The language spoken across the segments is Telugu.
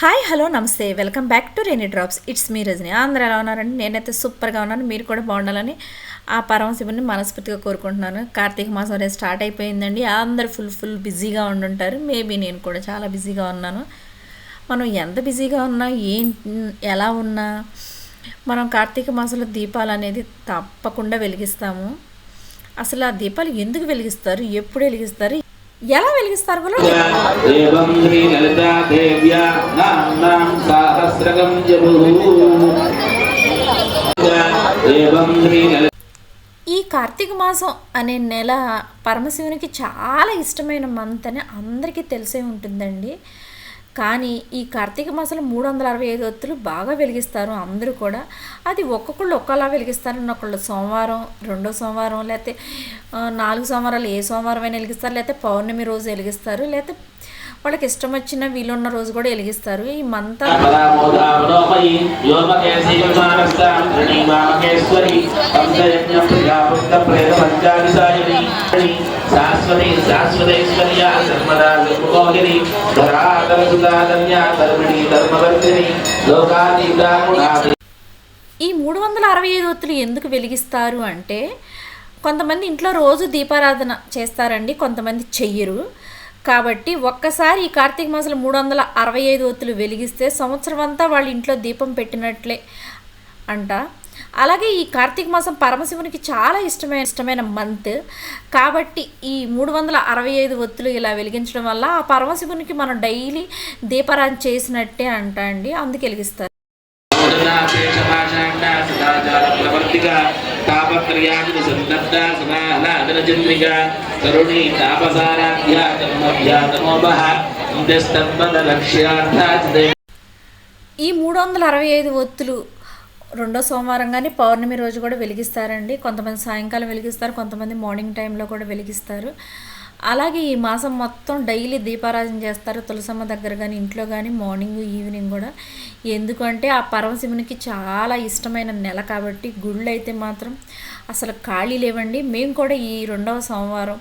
హాయ్ హలో నమస్తే. Welcome back to Renee drops. It's me Rajani. అందరూ ఎలా ఉన్నారండి నేనైతే సూపర్గా ఉన్నాను. మీరు కూడా బాగుండాలని ఆ పరమశివుని మనస్ఫూర్తిగా కోరుకుంటున్నాను. కార్తీక మాసం రేపు స్టార్ట్ అయిపోయిందండి. అందరు ఫుల్ ఫుల్ బిజీగా ఉండుంటారు. మేబీ నేను కూడా చాలా బిజీగా ఉన్నాను. మనం ఎంత బిజీగా ఉన్నా ఏం ఎలా ఉన్నా మనం కార్తీక మాసంలో దీపాలు అనేది తప్పకుండా వెలిగిస్తాము. అసలు ఆ దీపాలు ఎందుకు వెలిగిస్తారు? ఎప్పుడు వెలిగిస్తారు? ఎలా వెలిగిస్తారు ఈ కార్తీక మాసం అనే నెల పరమశివునికి చాలా ఇష్టమైన మంత్ అని అందరికీ తెలిసే ఉంటుందండి. కానీ ఈ కార్తీక మాసంలో మూడు వందల అరవై ఐదు ఒత్తులు బాగా వెలిగిస్తారు అందరూ కూడా. అది ఒక్కొక్కళ్ళు ఒక్కలా వెలిగిస్తారు ఒకళ్ళు సోమవారం రెండో సోమవారం లేకపోతే నాలుగు సోమవారాలు ఏ సోమవారం అయినా వెలిగిస్తారు లేకపోతే పౌర్ణమి రోజు వెలిగిస్తారు లేకపోతే వాళ్ళకి ఇష్టం వచ్చిన వీలున్న రోజు కూడా వెలిగిస్తారు. ఈ మంత్ పంచయజ్ఞం ప్రేత శాశ్వతి శాశ్వతైశ్వర్య ధరాధర సుధాధన్య ధర్మిణి ధర్మవర్తిని ఈ మూడు వందల అరవై ఐదు ఒత్తులు ఎందుకు వెలిగిస్తారు అంటే కొంతమంది ఇంట్లో రోజు దీపారాధన చేస్తారండి కొంతమంది చెయ్యరు. కాబట్టి ఒక్కసారి ఈ కార్తీక మాసంలో మూడు వందల అరవై ఐదు ఒత్తులు వెలిగిస్తే సంవత్సరం అంతా వాళ్ళ ఇంట్లో దీపం పెట్టినట్లే అంట. అలాగే ఈ కార్తీక మాసం పరమశివునికి చాలా ఇష్టమైన ఇష్టమైన మంత్ కాబట్టి ఈ మూడు వందల అరవై ఐదు ఒత్తులు ఇలా వెలిగించడం వల్ల ఆ పరమశివునికి మనం డైలీ దీపారాధన చేసినట్టే అంట అండి. అందుకు వెలిగిస్తారు. ఈ మూడు వందల అరవై ఐదు ఒత్తులు రెండో సోమవారం కానీ పౌర్ణమి రోజు కూడా వెలిగిస్తారండి. కొంతమంది సాయంకాలం వెలిగిస్తారు కొంతమంది మార్నింగ్ టైంలో కూడా వెలిగిస్తారు. అలాగే ఈ మాసం మొత్తం డైలీ దీపారాధన చేస్తారు తులసమ్మ దగ్గర కానీ ఇంట్లో కానీ మార్నింగ్ ఈవినింగ్ కూడా. ఎందుకంటే ఆ పరమశివునికి చాలా ఇష్టమైన నెల కాబట్టి గుళ్ళు అయితే మాత్రం అసలు ఖాళీ లేవండి. మేము కూడా ఈ రెండవ సోమవారం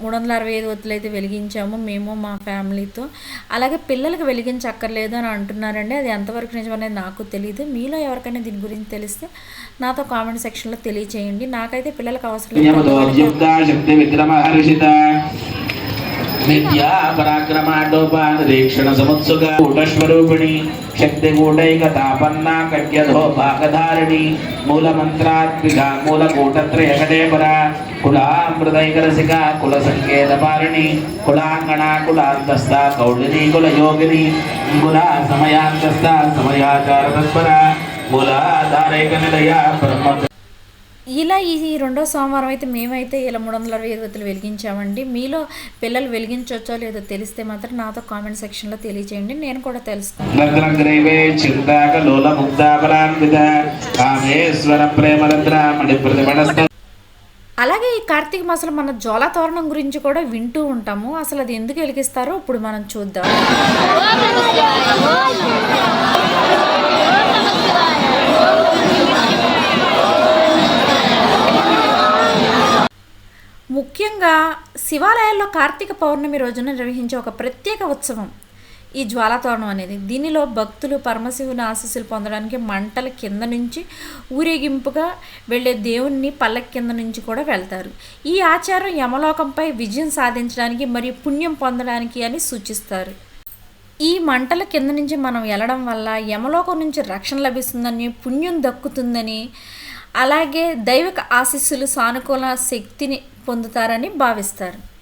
మూడు వందల అరవై ఐదు ఒత్తులు అయితే వెలిగించాము మేము మా ఫ్యామిలీతో. అలాగే పిల్లలకు వెలిగించక్కర్లేదు అని అంటున్నారండి. అది ఎంతవరకు నిజమనేది నాకు తెలియదు మీలో ఎవరికైనా దీని గురించి తెలిస్తే నాతో కామెంట్ సెక్షన్లో తెలియచేయండి. నాకైతే పిల్లలకు అవసరం నిత్యా పరాక్రమాండోపానరీక్షణ సముత్సుక కూటస్వరూపిణి శక్తి కూటైక తాపన్న కట్యధో భాగధారిణి మూలమంత్రాత్మిక మూలకూటత్రయ కటేపర కులామృతైకరసిక కుల సంకేత పారిణి కులాంగణ కులాంతస్థ కౌళిని కుల యోగిని కుల సమయాంతస్థ సమయాచార తత్పర మూలాధారైక నిలయ బ్రహ్మ ఇలా ఈ రెండో సోమవారం అయితే మేమైతే ఇలా మూడు వందల అరవై ఐదు ఒత్తులు వెలిగించామండి. మీలో పిల్లలు వెలిగించవచ్చో లేదో తెలిస్తే మాత్రం నాతో కామెంట్ సెక్షన్లో తెలియచేయండి నేను కూడా తెలుసుకుంటాను. ప్రతిమణస్థ అలాగే ఈ కార్తీక మాసంలో మన జ్వాలా తోరణం గురించి కూడా వింటూ ఉంటాము. అసలు అది ఎందుకు వెలిగిస్తారో ఇప్పుడు మనం చూద్దాం. ముఖ్యంగా శివాలయాల్లో కార్తీక పౌర్ణమి రోజున నిర్వహించే ఒక ప్రత్యేక ఉత్సవం ఈ జ్వాలాతోరణం అనేది. దీనిలో భక్తులు పరమశివుని ఆశీస్సులు పొందడానికి మంటల కింద నుంచి ఊరేగింపుగా వెళ్ళే దేవుణ్ణి పల్లకి కింద నుంచి కూడా వెళ్తారు. ఈ ఆచారం యమలోకంపై విజయం సాధించడానికి మరియు పుణ్యం పొందడానికి అని సూచిస్తారు. ఈ మంటల కింద నుంచి మనం వెళ్ళడం వల్ల యమలోకం నుంచి రక్షణ లభిస్తుందని పుణ్యం దక్కుతుందని అలాగే దైవిక ఆశీస్సులు సానుకూల శక్తిని పొందుతారని భావిస్తారు.